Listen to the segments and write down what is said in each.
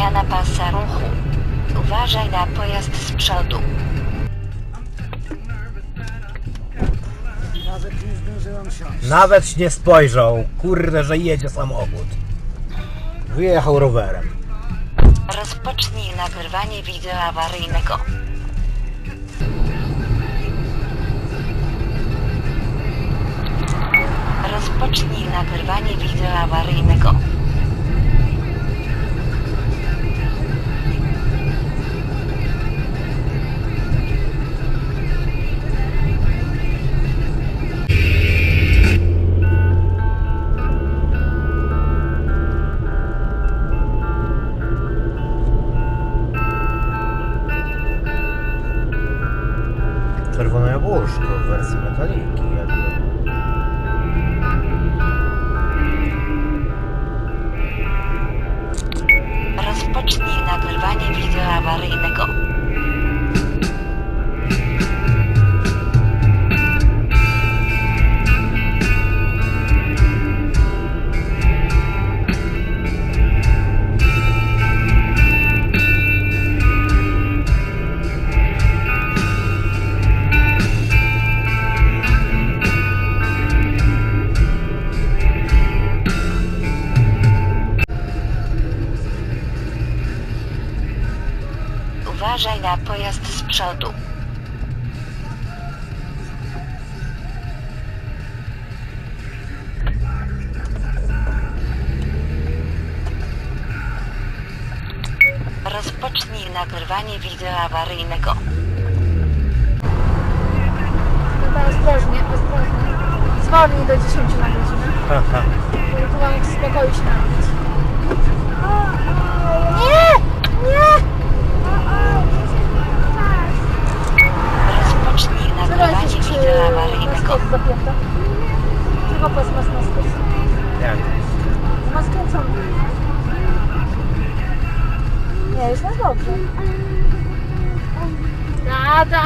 Zmiana pasa ruchu. Uważaj na pojazd z przodu. Nawet nie zdążyłam siąść. Nawet nie spojrzał, kurde, że jedzie samochód. Wyjechał rowerem. Rozpocznij nagrywanie wideo awaryjnego. Rozpocznij nagrywanie wideo awaryjnego. Jabłuszko w wersji metaliki jakby. Rozpocznij nagrywanie wideo awaryjnego. Na pojazd z przodu. Rozpocznij nagrywanie wideo awaryjnego. Chyba ostrożnie, ostrożnie. Zwolnij do 10 na godzinę. Haha. Żeby tu mam w spokoju się napić. Czy awaryjnego. maska jest zapięta. Czego pas masz maskę? Jak? Ma skręcony. Nie, już masz dobrze. Tata!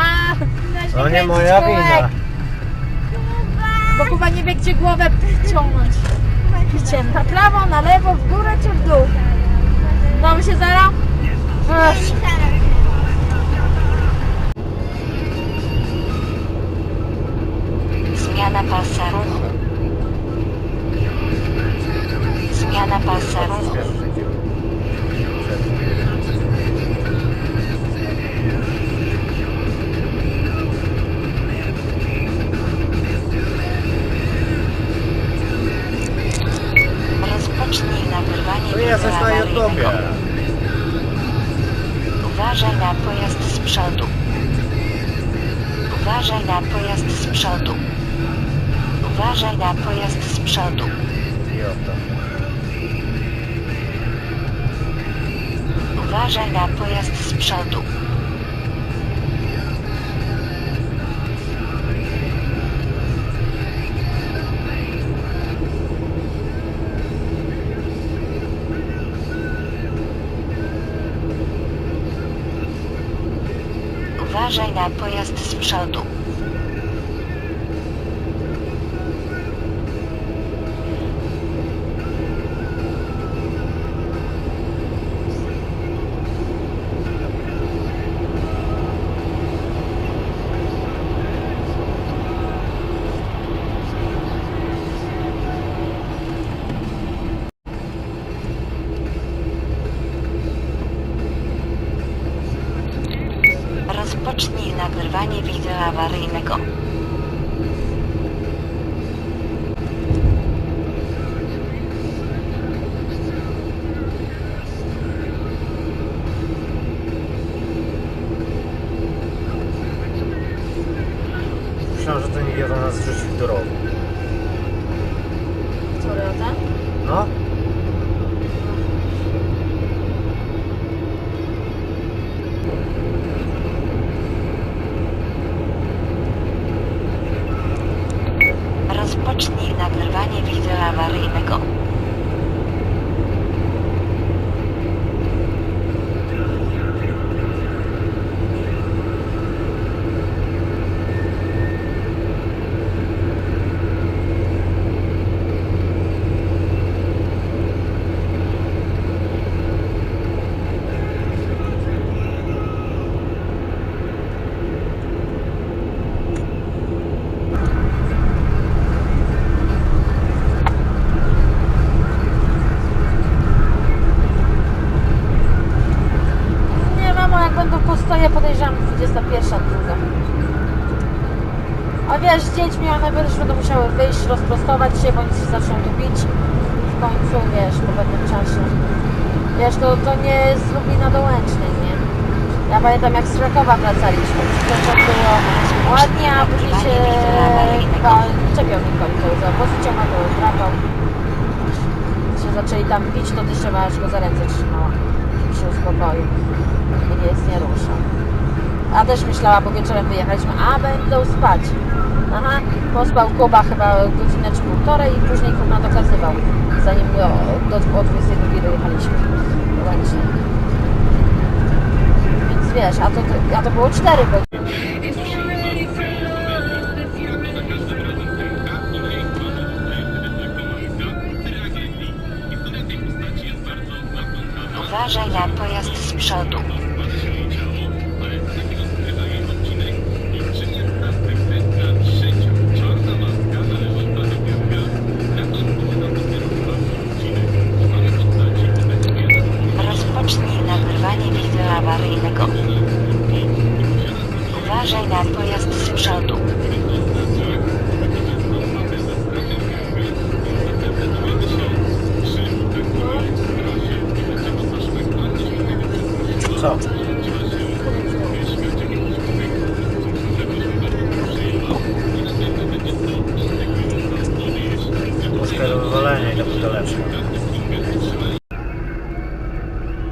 To nie moja wina. Bo Kuba nie wie, gdzie głowę ciągnąć. Na prawo, na lewo, w górę czy w dół? Dam się zaraz? Ech. Zmiana pasa ruchu. Zmiana pasa ruchu. Rozpocznij nagrywanie To jesteś na. YouTubie. Uważaj na pojazd z przodu. Uważaj na pojazd z przodu. Uważaj na pojazd z przodu. Uważaj na pojazd z przodu. Uważaj na pojazd z przodu. Rozpocznij nagrywanie wideo awaryjnego. Myślałem, że ten idiota nas zrzucił w drogę. Toyota? No? Rozpocznij nagrywanie wideo awaryjnego. A wiesz, z dziećmi one będą musiały wyjść, rozprostować się, bądź się zaczną tu bić. W końcu, wiesz, po pewnym czasie. Wiesz, to, to nie jest Lublina do Łęcznej, nie? Ja pamiętam jak z Krakowa wracaliśmy. Początek było ładnie, a później się chyba czepiał to za wozu ciągnął, to drapał. Się zaczęli tam bić, to teściowa aż go za ręce trzymała. I się uspokoił. I nic nie ruszał. A też myślała, bo wieczorem wyjechaliśmy, a będą spać. Aha, pospał Kuba chyba godzinę czy półtorej i później Kuba dokazywał, zanim do, do, o 22 dojechaliśmy do Łęcznej. Więc wiesz, a to, a to było 4 godziny. Uważaj na pojazd z przodu. Co? Troszkę do wywalenia i do pudeleczka.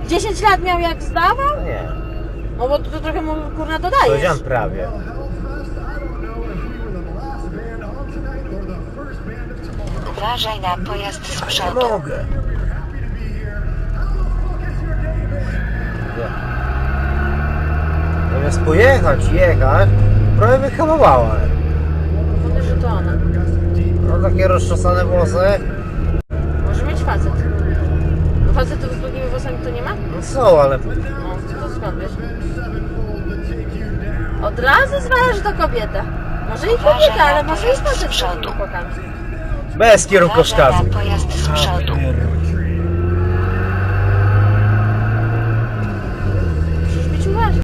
10 lat miał jak zdawał? No nie, No bo to trochę mu kurna dodajesz. powiedziałem prawie. Uważaj na pojazd z Nie przodu. mogę. Nie. Zamiast pojechać, jechać, prawie wyhamowałem. Mówię, że to ona. No takie rozczesane włosy. Może mieć facet. Bo facetów z długimi włosami to nie ma? No są, ale No, to skąd wiesz? Od razu zwalasz to kobieta. Może i kobieta, ale może i facet z długimi chłopakami. bez na pojazd z przodu.